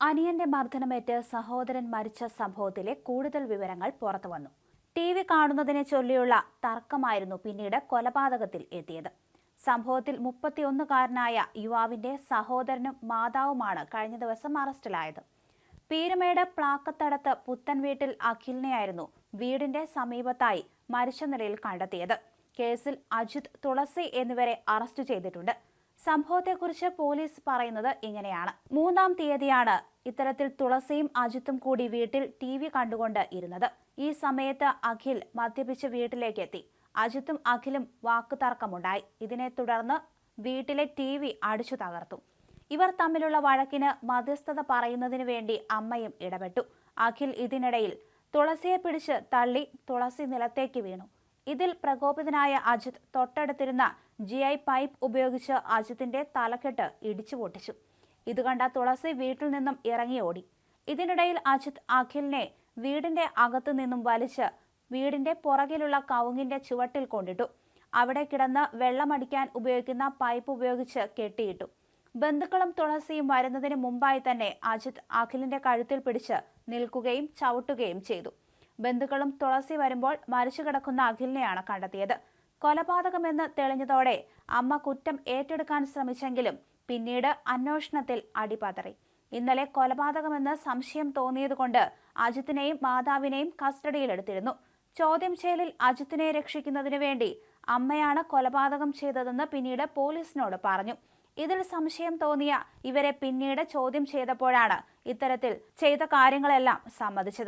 അനിയന്റെ മർദ്ദനമേറ്റ് സഹോദരൻ മരിച്ച സംഭവത്തിലെ കൂടുതൽ വിവരങ്ങൾ പുറത്തുവന്നു ടി വി കാണുന്നതിനെ ചൊല്ലിയുള്ള തർക്കമായിരുന്നു പിന്നീട് കൊലപാതകത്തിൽ എത്തിയത്. സംഭവത്തിൽ മുപ്പത്തിയൊന്നുകാരനായ യുവാവിന്റെ സഹോദരനും മാതാവുമാണ് കഴിഞ്ഞ ദിവസം അറസ്റ്റിലായത്. പീരുമേട് പ്ലാക്കത്തടത്ത് പുത്തൻ വീട്ടിൽ അഖിലിനെയായിരുന്നു വീടിന്റെ സമീപത്തായി മരിച്ച നിലയിൽ കണ്ടെത്തിയത്. കേസിൽ അജിത് തുളസി എന്നിവരെ അറസ്റ്റ് ചെയ്തിട്ടുണ്ട്. സംഭവത്തെക്കുറിച്ച് പോലീസ് പറയുന്നത് ഇങ്ങനെയാണ്. മൂന്നാം തീയതിയാണ് ഇത്തരത്തിൽ തുളസിയും അജിത്തും കൂടി വീട്ടിൽ ടി വി കണ്ടുകൊണ്ട് ഇരുന്നത്. ഈ സമയത്ത് അഖിൽ മദ്യപിച്ച് വീട്ടിലേക്ക് എത്തി. അജിത്തും അഖിലും വാക്കുതർക്കമുണ്ടായി ഇതിനെ തുടർന്ന് വീട്ടിലെ ടി വി അടിച്ചു തകർത്തു. ഇവർ തമ്മിലുള്ള വഴക്കിന് മധ്യസ്ഥത പറയുന്നതിനു വേണ്ടി അമ്മയും ഇടപെട്ടു. അഖിൽ ഇതിനിടയിൽ തുളസിയെ പിടിച്ച് തള്ളി തുളസി നിലത്തേക്ക് വീണു. ഇതിൽ പ്രകോപിതനായ അജിത് തൊട്ടടുത്തിരുന്ന ജി ഐ പൈപ്പ് ഉപയോഗിച്ച് അജിത്തിന്റെ തലക്കെട്ട് ഇടിച്ചു പൊട്ടിച്ചു. ഇത് കണ്ട തുളസി വീട്ടിൽ നിന്നും ഇറങ്ങി ഓടി. ഇതിനിടയിൽ അജിത് അഖിലിനെ വീടിന്റെ അകത്തു നിന്നും വലിച്ച് വീടിന്റെ പുറകിലുള്ള കവുങ്ങിന്റെ ചുവട്ടിൽ കൊണ്ടിട്ടു. അവിടെ കിടന്ന് വെള്ളമടിക്കാൻ ഉപയോഗിക്കുന്ന പൈപ്പ് ഉപയോഗിച്ച് കെട്ടിയിട്ടു. ബന്ധുക്കളും തുളസിയും വരുന്നതിന് മുമ്പായി തന്നെ അജിത് അഖിലിന്റെ കഴുത്തിൽ പിടിച്ച് നിൽക്കുകയും ചവിട്ടുകയും ചെയ്തു. ബന്ധുക്കളും തുളസി വരുമ്പോൾ മരിച്ചു കിടക്കുന്ന അഖിലിനെയാണ് കണ്ടെത്തിയത്. കൊലപാതകമെന്ന് തെളിഞ്ഞതോടെ അമ്മ കുറ്റം ഏറ്റെടുക്കാൻ ശ്രമിച്ചെങ്കിലും പിന്നീട് അന്വേഷണത്തിൽ അടിപതറി. ഇന്നലെ കൊലപാതകമെന്ന് സംശയം തോന്നിയതുകൊണ്ട് അജിത്തിനെയും മാതാവിനെയും കസ്റ്റഡിയിലെടുത്തിരുന്നു. ചോദ്യം ചെയ്യലിൽ അജിത്തിനെ രക്ഷിക്കുന്നതിനു വേണ്ടി അമ്മയാണ് കൊലപാതകം ചെയ്തതെന്ന് പിന്നീട് പോലീസിനോട് പറഞ്ഞു. ഇതിൽ സംശയം തോന്നിയ ഇവരെ പിന്നീട് ചോദ്യം ചെയ്തപ്പോഴാണ് ഇത്തരത്തിൽ ചെയ്ത കാര്യങ്ങളെല്ലാം സമ്മതിച്ചത്.